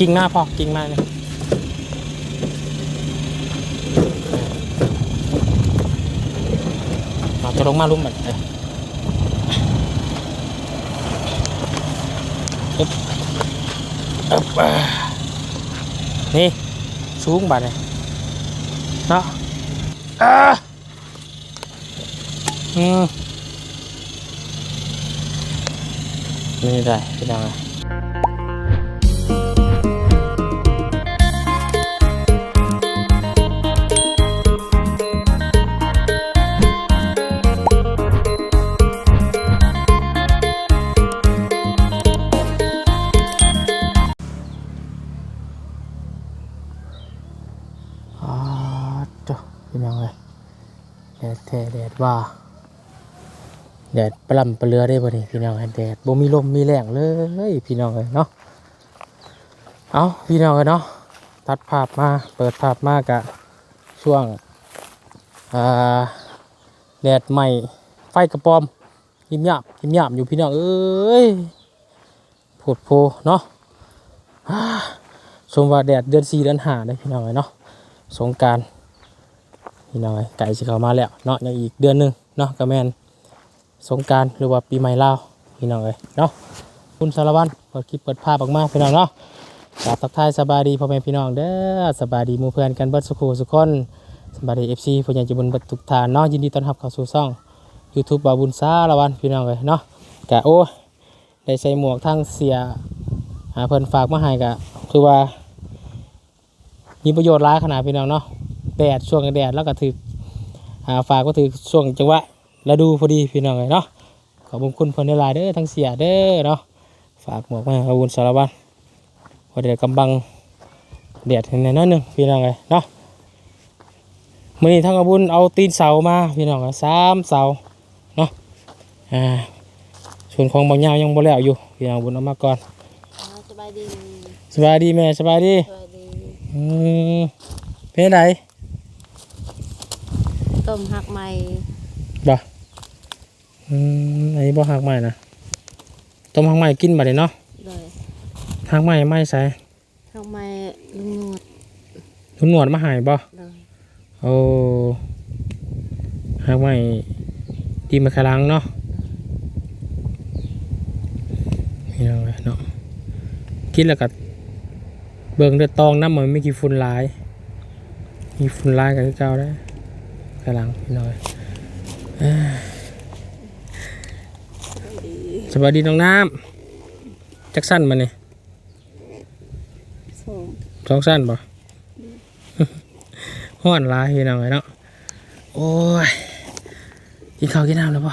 กิ่งหน้าพอกิ่งหน้าเนี่ยมาจะลงมาลุ่มแบบเอออึ๊บอึ๊บอ่านี่สูงบาดเลยเนาะอ่าอืมนี่ได้พี่น้อง พี่น้องเลยแดดแท้แดดว่าแดดปล่ำปะเรือได้บ่นี่พี่น้องเอ้ยแดดบ่มีลมมีแรงเลยพี่น้องเอ้ยเนาะเอาพี่น้องเอ้ยเนาะตัดภาพมาเปิดภาพมากะช่วงแดดใหม่ไฟกระปอมยิ้มหยาบยิ้มหยาบอยู่พี่น้องเอ้ยผดโพเนาะชมว่าแดดเดือนสี่เดือนห้าได้พี่น้องเอ้ยเนาะสงการ พี่น้องเอ้ยไก่สิเข้ามาแล้วเนาะยังอีกเดือนหนึงเนาะก็แม่นสงการหรือว่าปีใหม่ลาวพี่น้องเลยเนาะคุณสารวัตรเปิดคลิปเปิดภาพออกมาพี่น้องเนาะกราบทักทายสบายดีพ่อแม่พี่น้องเด้อสบายดีหมู่เพื่อนกันเบิดสุขสุขคนสบายดีเอฟซีผู้ใหญ่ใจบุญเบิดทุกทานเนาะยินดีต้อนรับเข้าสู่ช่อง YouTube บาบุญสารวัตรพี่น้องเลยเนาะกะโอ้ได้ใส่หมวกทั้งเสียหาเพิ่นฝากมาให้กะคือว่ามีประโยชน์หลายขนาดพี่น้องเนาะ แดดช่วงแดดแล้วก็ถือหาฝากก็ถือช่วงจังหวะแล้วดูพอดีพี่น้องเลยเนาะขอบคุณเพิ่นในลายๆเด้อทั้งเสียเด้อเนาะฝากหมวกมาให้อาวุธสารวัตรพอเดี๋ยวกำบังเดียดในนั้นหนึ่งพี่น้องเลยเนาะมื่อนี้ทั้งอาวุธเอาตีนเสามาพี่น้องเลยสามเสาเนาะอ่าส่วนของบางยาวยังบ่แล้วอยู่พี่น้องอาวุธเอามาก่อนอ่าสบายดีสบายดีแม่สบายดีสบายดีอืมเป็นไง ต้มหักใหม่บ่อืมอันนี้บ่หักใหม่นะต้มหักใหม่กินบ่ได้เนาะเลยหักใหม่ไม่ใส่หักใหม่ลุงหนวดทุนหนวดมาใหายบ่เลยโอ้หักใหม่ดีมาคลังเนาะนี่เอาไว้เนาะกินแล้วก็เบิ่งเดือดตองน้ำมันไม่กี่ฝุ่นหลาย มีฝุ่นหลายกับที่เก่าได้กำลังพี่น้อยเอ้ยสวัสดีน้องน้ำจักสั้นมาเนี่ยสองสองสั้นป่ห้อนหลายพี่น้องเลยเนาะโอ้ยกินข้าวกินน้ำแล้วป่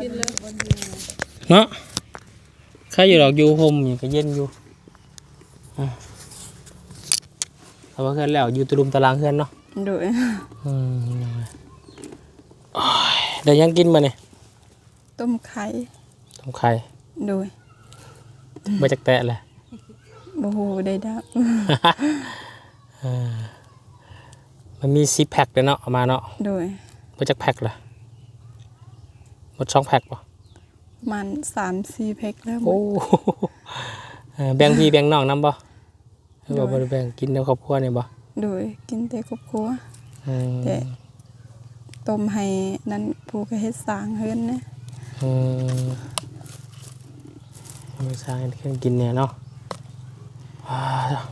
กินแล้วเนาะใครอยู่หรอกอยู่ผมอยู่ก็เย็นอยู่อะเอาว่าเพื่อนแล้วอยู่ตะลุมตารางเพื่อนเนาะ โดยอืมยังไงโอ้ยเดี๋ยวยังกินมาเนี่ยต้มไข่ต้มไข่โดยมาจากแตะเลยโอ้โหได้ดับเออมันมีซีแพ็คเลยเนาะเอามาเนาะโดยมาจากแพ็คเลยหมดช่องแพ็คป่ะมันสามสี่เพกแล้วโอ้เออแบ่งพี่แบ่งน้องน้ำบ่หรือว่าบ่ได้แบ่งกินในครอบครัวนี่บ่ โดยกินแต่ครอบครัวอืมแต่ต้มให้นั้นผู้ก็เฮ็ดสร้างเฮือนนะอืมไม่สร้างให้เพิ่นกินเนี่ยเนาะว้าว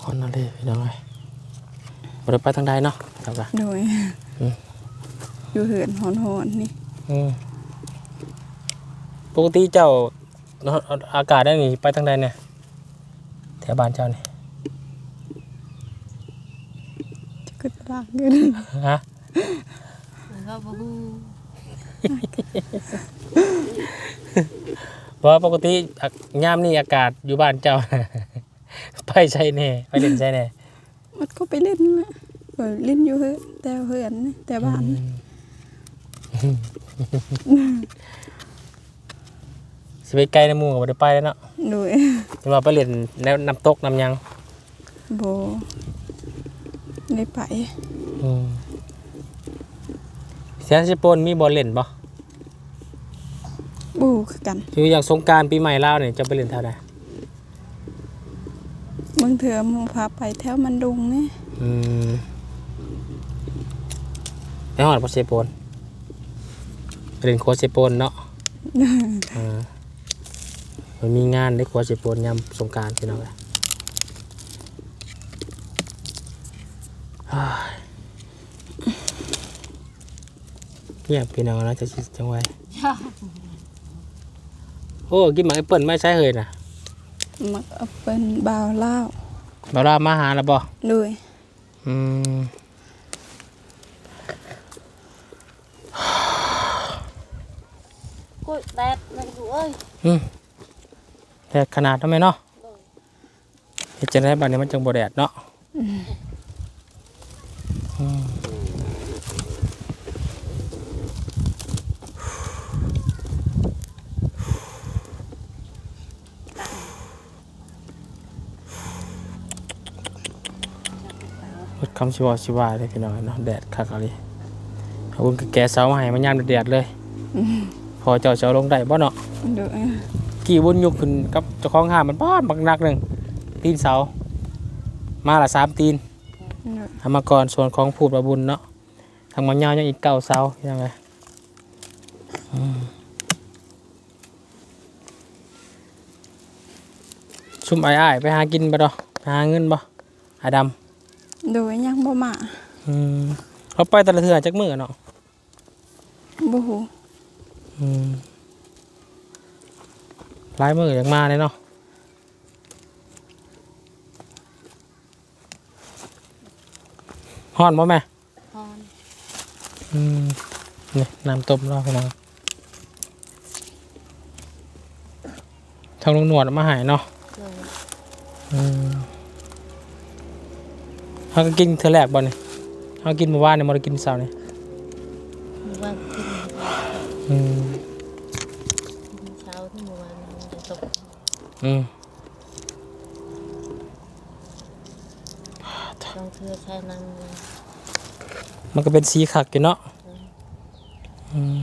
ฮอนนั่นเลยพี่น้องเอ้ยบ่ได้ไปทางใดเนาะครับว่าโดยอืมอยู่เฮือนหอนๆนี่อืมปกติเจ้าเนาะอากาศได้นี่ไปทางใดเนี่ยแถวบ้านเจ้านี่ จะขึ้นลากเงินฮะก็บ่ฮู้เพราะว่าปกติอะยามนี่อากาศอยู่บ้านเจ้า ไปใช่แน่ไปเล่นใช่แน่มันก็ไปเล่นนะเออเล่นอยู่เฮือนแต่เฮือนนะแต่บ้านนะสิไปไกลในหมู่ก็บ่ได้ไปแล้วเนาะโดยแต่ว่าไปเล่นแนวน้ำตกน้ำหยังโบได้ไปอืมเสียสิปนมีบอลเล่นบ่บูคือกันอยู่อย่างสงกรารปีใหม่ลาวเนี่ยจะไปเล่นเท่าใดบางเถื่อหมูพาไปแถวมันดุงนี่อืมไปหอดพอเซโปนไปเล่นครัวเซโปนเนาะ อ่ามันมีงานได้ครัวเซโปนยามสงกรารพี่น้องเลยอ้าย เงียบพี่น้องนะจะชิจังไว้โอ้กินหมาแอปเปิลไม่ใช่เลยนะมักเอาเป็นบ่าวเล่าวเราลามาหาแล้วบ่ด้วยอืมกล้วยแดดมันดูเอ้ยแดดขนาดทำไมเนาะเฮ็ดจังได๋บัดนี้มันจังบ่แดดเนาะ อื คำสิว่าสิว่าเลยพี่น้องเนาะแดดคักอะไรขอบคุณกับแกเสามาให้มันยามแดดๆเลย พอเจ้าเสาลงได้บ่เนาะด้วยกี่บุญยุกขึ้นกับเจ้าของห้างมันป้อนบักนักหนึ่งตีนเสา มาละสามตีนด้วยทำมาก่อนส่วนของผูดประบุญเนาะทางมันยาวยังอีกเก้าเสายังไงอืมซุ่มไอ้ไอ้ายไปหากินบ่ดอกไปหาเงินบ่อาด โดยยังบ่มาำอืมเขาไปแต่ละเทื่อจักมือเนาะบ่ฮู้อืมหลายมืออยากมาเลยเนาะฮ้อนบ่แม่ฮอนอืมนี่น้ำต้มรอพี่น้องทางลุงหนวดเอามาใหายเนาะเลยอืม เขาก็กินเธอแรกบ่นี่เขากินเมื่อวานเนี่ยมาได้กินเสาร์นี่มีว่ากินอืมกินเช้าที่เมื่อวานมันจะตกอืมลองเทือใช้น้ำเลยมันก็เป็นสีขักอยู่เนาะอืม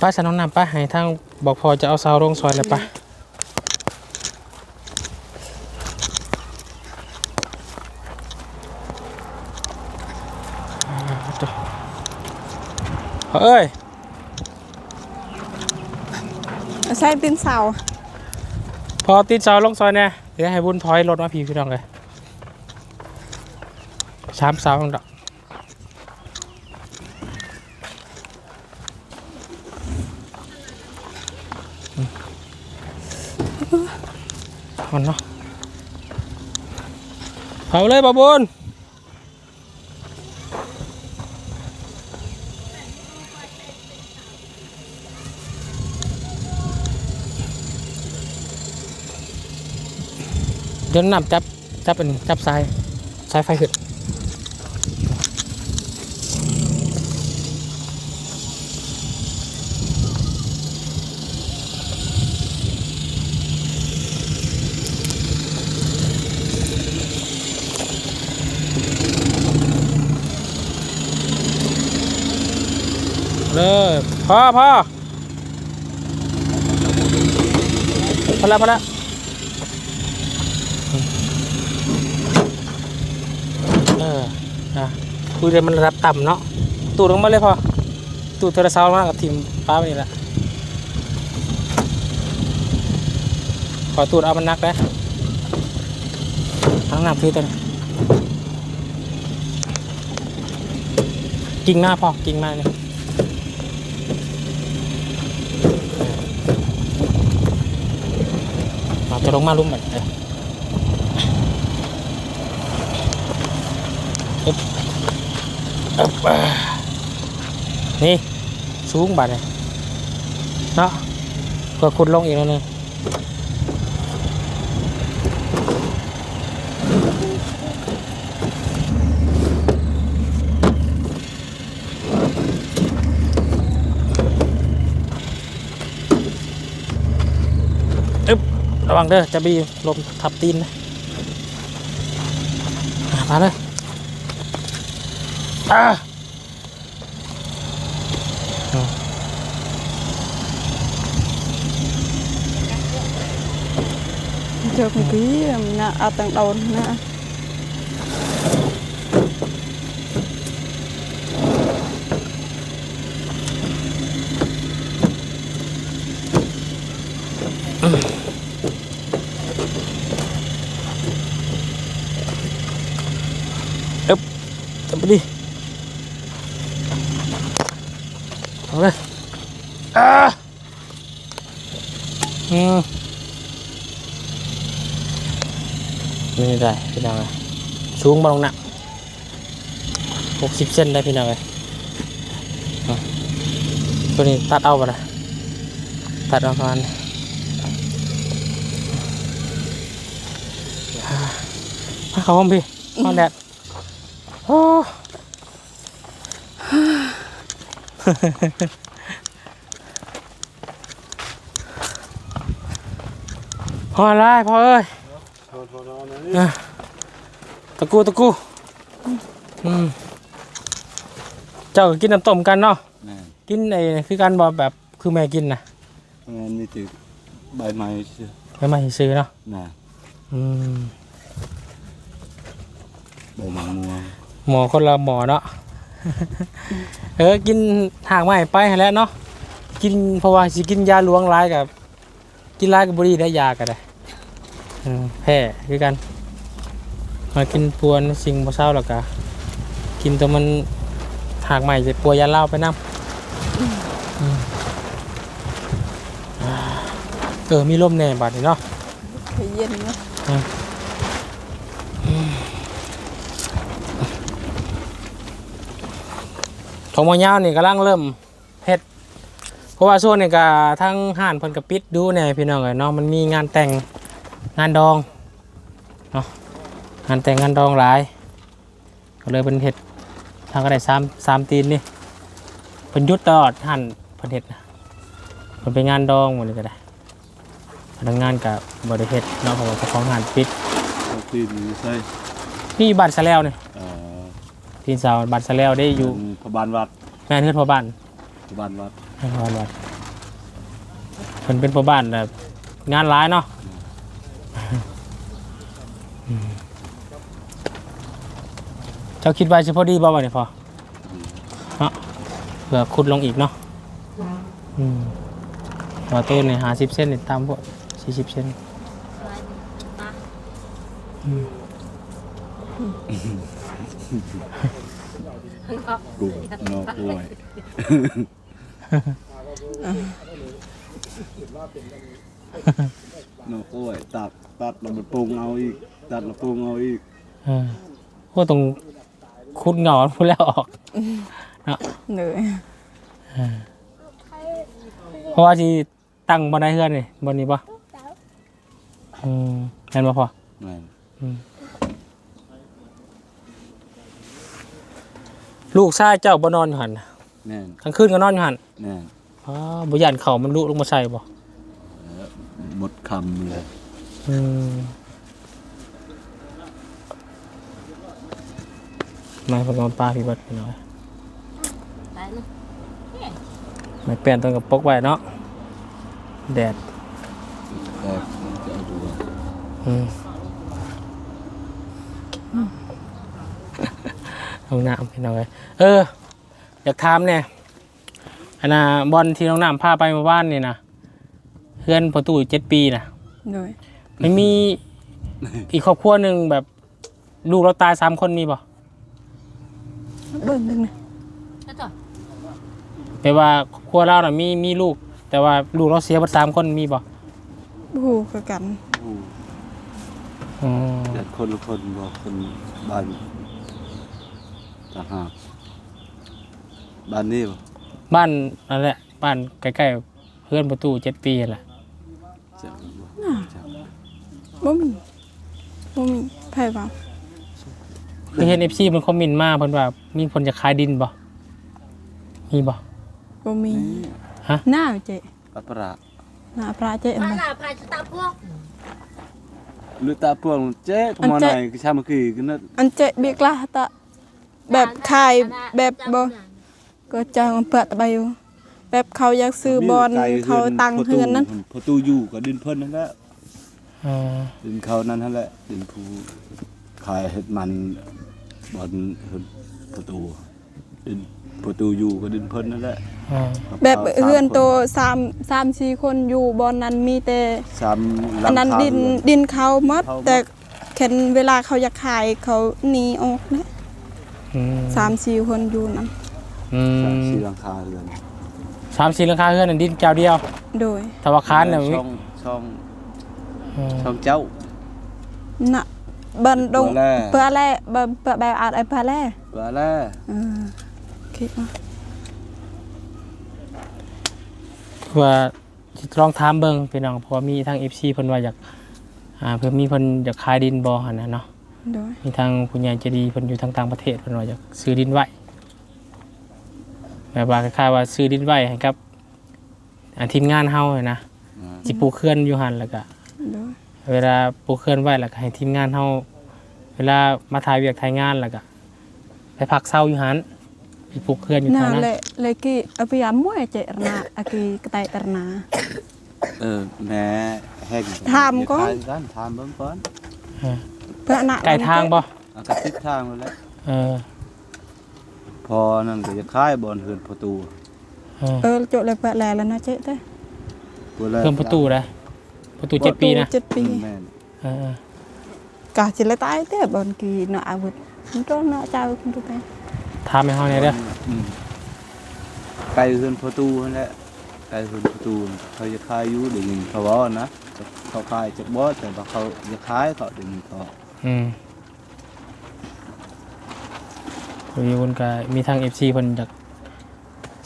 ป้าฉันน้องน้ำป้าให้ทางบอกพอจะเอาเสาลงซอยเลยป้า เอ้ยใส่ตีนเสาพอตีนเสาลงซอยเนี่ยเดี๋ยวให้บุญถอยรถมาพี่พี่น้องเลยสามเสาดอกอืมมันเนาะเผาเลยบาบุญ ดี๋ยวนำจับจับเป็นจับสายสายไฟขึ้นเลยพอพอพอแล้วพอแล้ว เออ นะคุยเลยมันระดับต่ำเนาะตูดลงมาเลยพอตูดโทรศัพท์มากับทีมป้าไปนี่แหละขอตูดเอามันนักนะทั้งน้ำคือตัวนี้กิ่งหน้าพอกิ่งมาเนี่ยเอาตัวลงมาลุ่มแบบเอ อึ๊บอ่านี่สูงบาดเลยเนาะเพื่อขุดลงอีกแล้วนึงอึ๊บระวังเด้อจะบีลมทับตีนนะอะมาเลย Ah! Oh. Chụp kia, nạ, à, tầng đồn, nạ. เอาเลยอ่าอืมนี่ได้พี่น้องเลยสูงมาลงหนักหกสิบเซนได้พี่น้องเลยเอาตัวนี้ตัดเอาไปละตัดเอาก่อนอ่ามาเข้าห้องพี่ห้องแดดโอ้ พอแล้วพอเอ้ยอะตะกูตะกูอืมเจ้าก็กินน้ำต้มกันเนาะแม่นกินไอ้คือกันบ่แบบคือแม่กินนะแม่นมีติใบไม้เชื่อไม่มาซื้อเนาะน่ะอืมใบมะม่วงหมอคนละหมอเนาะ เออกินหากไม้ไปให้แล้วเนาะกินเพราะว่าสิกินยาหลวงร้ายกับ กินร้ายกับบุหรี่ได้ยากันเลยอืมแพ้คือกัน มากินปวนสิ่งบ่เศร้าหรอกกะกินตัวมันหากใหม่จะปัวยาเหล้าไปน้ำอืมอ่าเออมีลมแน่บัดนี้เนาะ Phải yên nữa. ทองมอยาวนี่กำลังเริ่มเฮ็ด เพราะว่าช่วงนี้ก็ทั้งห้านเพิ่นก็ปิดดูแน่พี่น้องเอ้ยเนาะมันมีงานแต่งงานดองเนาะงานแต่งงานดองหลายก็เลยเพิ่นเฮ็ดทางก็ได้สามสามตีนนี่เพิ่นหยุดตลอดห้านเพิ่นเฮ็ดนะเพิ่นไปงานดองหมดเลยก็ได้พนักงานก็บ่ได้เฮ็ดเนาะเพราะว่าเจ้าของห้านปิดเอาตีนใส่นี่บ้านสะแล้วนี่เอ่อ ทีนสาวบ้านสะแล้วได้อยู่พระบานวัดแม่นเฮือนพ่อบ้านพระบานวัดให้พรวัดเพิ่นเป็นพ่อบ้านแบบงานร้ายเนาะอืมเจ้าคิดว่าสิพอดีบ่วะเนี่ยพอเนาะเผื่อขุดลงอีกเนาะอืมหัวต้นเนี่ยหาสิบเส้นเนี่ยตามพวกสี่สิบเส้น กล้วยนอกกล้วยนอกกล้วย ตัดตัดแล้วมันปรุงเอาอีก ตัดแล้วปรุงเอาอีกเออพวกตรงขุดเหงาพูดแล้วออก Nữa. เพราะว่าที่ตั้งบนไดเฮือนนี่บนนี้ปะอืมเห็นปะพอแม่น ลูกชายเจ้าบ่นอนอยู่หันน่ะแม่นกลางคืนก็นอนอยู่หันแม่นอ๋อบ่ยันเข่ามันลุลงมาใส่บ่หมดคำเลยอืมมาเพิ่นนอนปลาพี่เบัดพี่น้อยตายเนาะไม่เปลี่ยนต้นกับปกไว้เนาะแดดแต่จะเอาดูว่าอืม ห้องน้ำพี่น้อยเออ อยากถามเนี่ยอันน่ะบอลที่น้องน้ำพาไปเมื่อวานนี่นะเพื่อนประตูเจ็ดปีนะ Rồi. ไม่มีอีกครอบครัวหนึ่งแบบลูกเราตายสามคนมีป่ะ Bơm đừng này. แล้วต่อแปลว่าครอบครัวเราน่ะมีมีลูก แต่ว่าลูกเราเสียหมดสามคนมีป่ะ Bù cái cắn. อู้อ๋อแต่คนละคนบอกคนบ้าน ต่างหากบ้านนี้บ่บ้านนั่นแหละบ้านใกล้ๆเพื่อนประตูเจ็ดปีนั่นแหละจะบ่จะ Bố mình. Bố mình. Phải vào. คือเห็นเอฟซีมันคอมเมนต์มาเพิ่นว่ามีคนจะขายดินป่ะมีป่ะ Bố mình. Hả? Nào chị. ปัปประ Nào pra chị พา mà. ลาพาจะตาพวกหรือตาพวงเจ๊ก็มาไหนก็ชามาคือกันนะ Anh chị biết là ta. Bẹp khai bẹp bò. Có chàng bẹt bay. Bẹp khâu giác sư bon khâu tăng hươn นั้นพอตู้อยู่กับดินเพิ่นนั่นแหละออ่าดินเขานั่นนั่นแหละดินผู้ขายเห็ดมันบอนเห็ดประตูดินประตูอยู่ก็ดินเพิ่นนั่นแหละอ่าแบบเฮือนโตสามสามสี่คนอยู่บอนนั้นมีแต่สามหลัอังนนั้นคาดินเรือนดินเขาหมดเขาหมดแต่เข็นเวลาเขาอยากขายเขาหนีออกนะ อืมสามสี่คนอยู่นั้นอืสามมสี่หลังคาเรือนสามสี่หลังคาเฮือนนนดินเจ้าเดียวโดยถ้าว่าค้านเนี่ยช่องช่องอืมช่องเจ้า น่ะบันดงเพื่เพื่ออแลแลบเพื่อแบบอาจไอ้เพื่อแลว่าแล้วเออคิดว่าว่าสิลองถามเบิ่งพี่น้องเพราะว่ามีทาง FC เพิ่นว่าอยากอ่าเพิ่นมีเพิ่นอยากขายดินบ่หั่นน่ะเนาะ โดยมีทางผู้ใหญ่ใจดีเพิ่นอยู่ทางต่างประเทศเพิ่นว่าอยากซื้อดินไว้แบบว่าคล้ายๆว่าซื้อดินไว้ให้กับอ่าทีมงานเฮาอะนะสิปลูกเขื่อนอยู่หั่นแล้วก็โดยเวลาปลูกเขื่อนไว้แล้วก็ให้ทีมงานเฮาเวลามาถ่ายเวียกถ่ายงานแล้วก็ไปพักเช้าอยู่หั่นไปปลูกเขื่อนอยู่น่าเท่านั้นเลยเลยกี่เอาไปยามมวยเจรนาอากีกระไตตรนา เออแม่แห้งถามก่อนอย่ขยกันถามเบิ่งก่อน เพื่อหนาไกลทางบ่เอากระติดทางแล้วแหละเออพอนั่นก็จะคายบอนเฮือนประตูเออเออโจเลยเพื่อแลแล้วนะเจ๊เต้ตัวแรกเพิ่มประตูได้ประตูเจ็ดปีนะเจ็ดปีแม่นเออกาจิเลยตายเต้บอนกีเนาะอาวุธมันก็เนาะเจ้าคุณทุกไปถามให้เฮาแหน่เด้ออืมไกลเฮือนประตูนั่นแหละไกลเฮือนประตูเขาจะคายอยู่เดี๋ยวนี้เขาว่านะเขาคายจากบ่แต่ว่าเขาจะคายเขาเดี๋ยวนี้เขา อืมมีคนก็มีทาง FC เพิ่นอยาก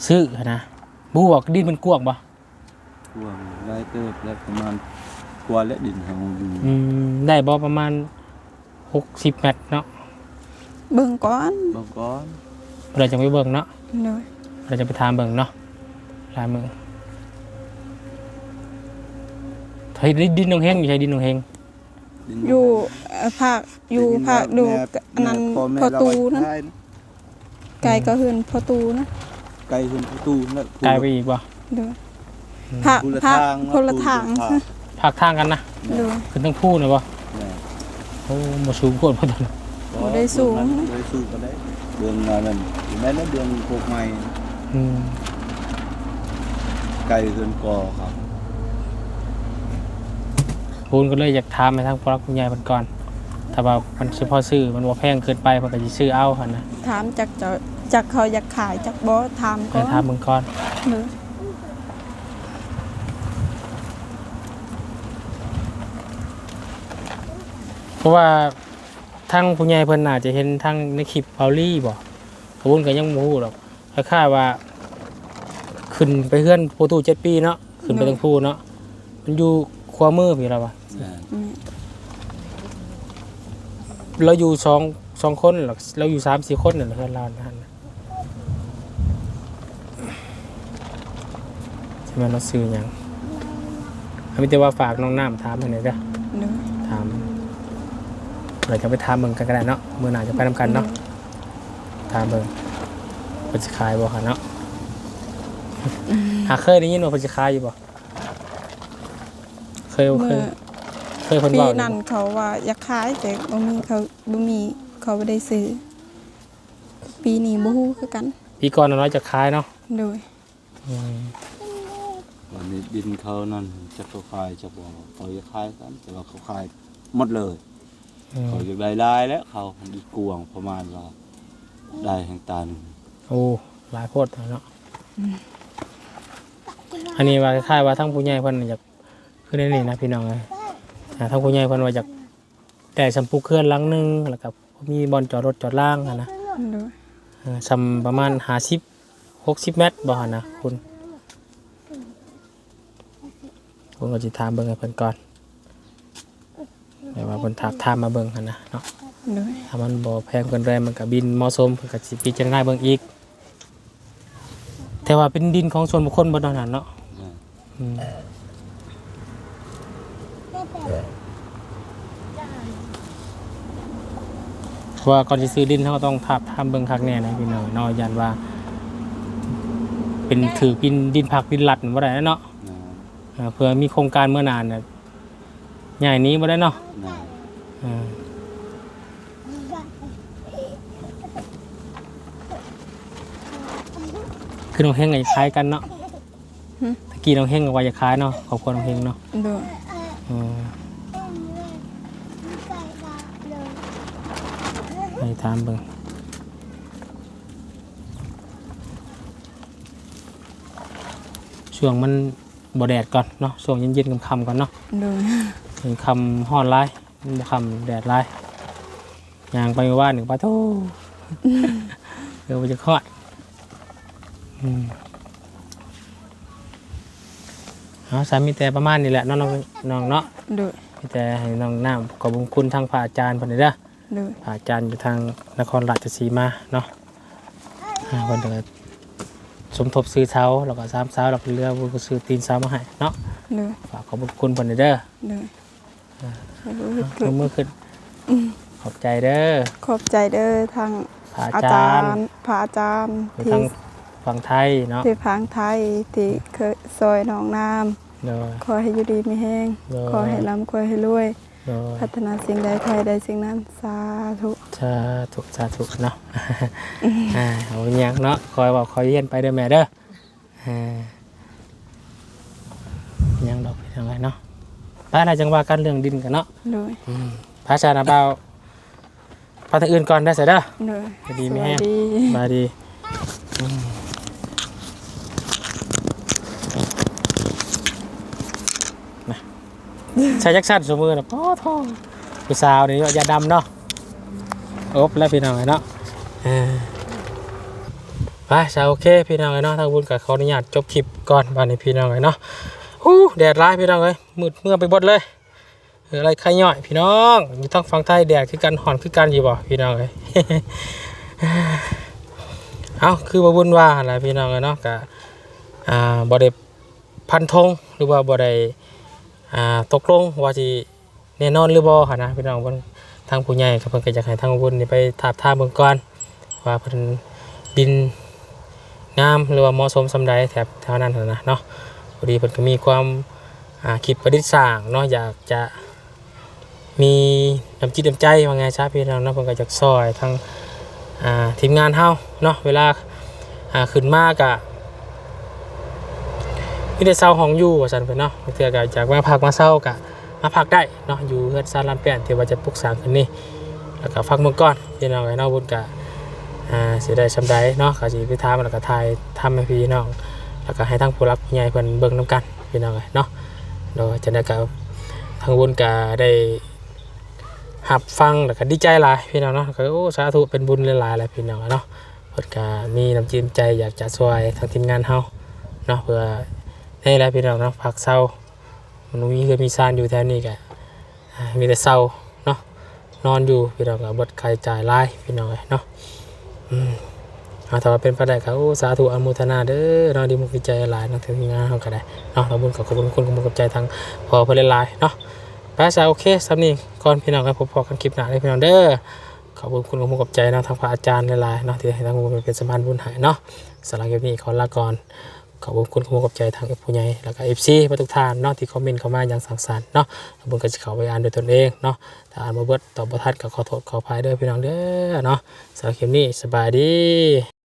ซื้อหั้นนะบูบอกดินมันกว้างบ่กวางได้เติบแล้วประมาณกว่าและดินเฮาอยู่อืมได้บ่ประมาณ60เมตรเนาะเบิ่งก่อนบางก้อนเราจะไปเบิ่งเนาะโดยเราจะไปถามเบิ่งเนาะลายมือเฮ้ยดินนองเฮงอยู่ใช่ดินนองเฮง ดินอยู่เอ่อภาคอยู่ภาคดูแม่อันนั้นแม่พ่อแม่พอตูเรานะได้นะไก่ก็เฮือนพอตูนะไกลเฮือนประตูนั่นไกลไปอีกบ่โดยภาคคนละภาคทางคนละทางคนละทางภาคทางกันนะโดยขึ้นทั้งผู้นะบ่แม่โอ้บ่สูงโคตรพอดีบ่ได้สูง บ่ได้สูงก็ได้เดือนนั้นอยู่แม่นเดือนโคกใหม่อืม ไกลเฮือนกอครับ พูนก็เลยอยากถามไปทางพระคุณยายเพิ่นก่อน ถ้าว่ามันสิพอซื้อมันบ่แพงเกินไปเพิ่นก็สิซื้อเอาหั่นนะถามจากเจ้าจากเขาอยากขายจากบ่ถามก่ให้อนถามมึงก่อนโดยเพราะว่าทางผู้ใหญ่เพิ่นน่าจะเห็นทางในคลิปเผาลี่บ่ขบุญก็ยังบ่ฮู้หรอกคล้ายๆว่า ขึ้นไปเฮือนประตู7ปีเนาะขึ้นไปทางผู้เนาะมันอยู่ขวามือพี่แล้วว่ะแม่แม่ เราอยู่สองสองคนหรอกเราอยู่สามสี่คนน่ะเพื่อนเรานะฮะใช่ไหมเราซื้อหยังอันนี้แต่ว่าฝากน้องน้ำถามให้หน่อยเด้อโดยถามเราจะไปถามเบิ่งกันก็ได้เนาะเมื่อหนาจะไปนำกันเนาะถามเบิ่งเพิ่นสิขายบ่ค่ะเนาะหาเคยได้ยินว่าเพิ่นสิขายอยู่บ่เคยเคเมื่ยอ เคยเพิ่นปีเว้าอยู่นั้นบ่เขาว่าอยากขายแต่บ่มีเขาบ่มีเขาบ่ได้ซื้อปีนี้บ่ฮู้คือกันปีก่อนน่ะน้อยจะขายเนาะโดยอืมวันนี้ดินเขานั่นจะเขาคายจะบอกเขาจะคายกัน แต่ว่าเขาคายหมดเลย อืมเขาจะได้ลายแล้วเขาดีกวางประมาณว่าได้แห่งตันโอ้หลายโพดเนาะอันนี้ว่าคล้ายๆว่าทั้งผู้ใหญ่เพิ่นอยากคือในนี่นะพี่น้องเอ้ย อ่าทั้งผู้ใหญ่เพิ่นว่าอยากแต่สัมปุเคลื่อนหลังหนึงแล้วก็มีบอลจอดรถจอดล่างอะนะโดยเออซำประมาณ50 60เมตรบ่หั่นนะคุณผมก็สิถามเบิ่งให้เพิ่นก่อนแต่ว่าเพิ่นถามถามมาเบิ่งหั่นนะเนาะ โดยถ้ามันบ่แพงเกินแรงมันก็บินเหมาะสมเพิ่นก็สิพิจารณาเบิ่งอีก แต่ว่าเป็นดินของส่วนบุคคลบ่เท่านั้นเนาะแม่อืม เพราะว่าก่อนสิซื้อดินเราก็ต้องทับทำเบิ่งคักแน่นะพี่น้องเนาะยันว่า เป็นถือดินดินผักดินหลัดบ่ได้นะเนาะแม่เออเพื่อมีโครงการเมื่อนานน่ะใหญ่นี้บ่ได้เนาะนะอืมคือน้องเฮงกับคล้ายกันเนาะตะกี้น้องเฮงกับวายคล้ายเนาะขอบคุณน้องเฮงเนาะโดย อืม ให้ถามเบิ่งช่วงมันบ่แดดก่อนเนาะช่วงเย็นๆค่ำๆก่อนเนาะโดยเห็นคำฮ้อนร้ายมันบ่คำแดดร้ายยางไปว่าหนึ่งปลาโตเดี๋ยวมันจะคลอดอืมเอาสามีแต่ประมาณนี้แหละเน้องน้องเนาะโดย มีแต่ให้น้องน้ำขอบคุณทางพระอาจารย์เพิ่นเด้อ โดยพระอาจารย์อยู่ทางนครราชสีมาเนาะอ่าเพิ่นก็สมทบซื้อเช้าแล้วก็สามเช้าแล้วก็เรือเพิ่นก็ซื้อตีนเช้ามาให้เนาะโดยฝากขอบคุณเพิ่นเด้อโดยเอามือขึ้นขอบใจเด้อขอบใจเด้อทางพระอาอาจาจารรย์ย์พระอาจารย์ไปที่ทางฝั่งไทยเนาะที่พังไทยที่เคยซอยหนองน้โดยำขอให้อยู่ดีมีแห้ง โดย ขอให้ร่ำขอให้รวย โดยพัฒนาสิ่งใดไทยใดสิ่งนั้นสาธุสาธุสาธุเนาะอ่าเอาอย่างเนาะคอยบอกคอยเย็นไปเด้อแม่เด้ออ่ายังดอกไปทางไรเนาะป้าอะไรจังว่ากันเรื่องดินกันเนาะโดยอืมพระอาจารย์อาเบาพาทางอื่นก่อนได้เสร็จเด้อ โดยจะดีสไหมวัแฮะสดี มาดีอืมมา ใช้ยักษ์สั้นสมือนะพ่อท่องผู้สาวนี่อย่าดำเนาะอบแล้วพี่น้องเนาะไปชาวโอเคพี่น้องเนาะทางบุญกับเขาอนุญาตจบคลิปก่อนบ้านนี้พี่น้องเนาะฮู้แดดร้ายพี่น้องเอ้ยมืดเมื่อไปหมดเลยเอออะไรใครย่อยพี่น้องอยู่ทั้งฝั่งไทยแดดคือกันหอนคือกันอยู่บ่พี่น้องเอ้ยเอาคือบบุญว่าอะไรพี่น้องเนาะกะอ่าบ่ได้พันธงหรือว่าบ่ได้ อ่าตกลงว่าสิแน่นอนหรือบ่หั่นนะพี่น้องเพิ่นทางผู้ใหญ่ก็เพิ่นก็อยากให้ทางบุญนี่ไปทาบทามเบิ่งก่อนว่าเพิ่นดินงามหรือว่าเหมาะสมสำใดแถบแถวนั้นหั่นนะเนาะพอดีเพิ่นก็มีความอ่าคิดประดิษฐ์สร้างเนาะอยากจะมีน้ำจิตน้ำใจว่าไงซะพี่น้องเนาะเพิ่นก็อยากซอยทางอ่าทีมงานเฮาเนาะเวลาอ่าขึ้นมากอะ มีแต่เศร้าห้องอยู่ว่าซั่นเพิ่นเนาะเทื่อก็จากมาพักมาเศร้ากะมาพักได้เนาะอยู่เฮือนซานลานแป้นที่ว่าจะปลูกสร้างขึ้นนี่แล้วก็ฟักเมืองก่อนพี่น้องไอ้เนาะบุญกะอ่าสิได้ชำใดเนาะก็สิไปถามแล้วก็ถ่ายทำให้พี่น้องแล้วก็ให้ทางผู้รักผู้ใหญ่เพิ่นเบิ่งนํกันพี่น้องเอ้เนาะโดยจะได้ก็ทางบุญกะได้หับฟังแล้วก็ดีใจหลายพี่น้องเนาะก็โอ้สาธุเป็นบุญหลายๆแหละพี่น้องเนาะเพิ่นก็มีน้ำจิ้มใจอยากจะช่วยทางทีมงานเฮาเนาะเพื่อ ให้แหละพี่น้องเนาะพักเศร้ามันมีเคยมีซานอยู่แถวนี้ก็อ่ามีแต่เศร้าเนาะนอนอยู่พี่น้องก็บดใครจ่ายหลายพี่น้องเนาะอืมเอาถ้าว่าเป็นไปได้ก็โอ้สาธุอนุโมทนาเด้อนาะดีมุกดีใจหลายนาะทีมงานเฮาก็ได้เนาะขอบคุณขอบคุณคุณขอบคุณกับใจทางพอเพิ่นหลายเนาะไปซะโอเคสำนี้ก่อนพี่น้องกันพบพอกันคลิปหน้าเลยพี่น้องเด้อขอบคุณคุณขอบคุณกับใจนะทางพระอาจารย์หลายๆเนาะที่ให้ทางผมเป็นสะพานบุญหายเนาะสำหรับคลิปนี้ขอลาก่อน ขอบคุณคุณขอบกับใจทางผู้ใหญ่แล้วก็เอฟซีทุกท่านเนาะที่คอมเมนต์เข้ามาอย่างสังสรรค์เนาะผมก็จะเข้าไปอ่านด้วยตนเองเนาะถ้าอ่านมาเบิดตอบบ่ทันก็ขอโทษขออภัยด้วยพี่น้องเด้อเนาะสำหรับคลิปนี้สบายดี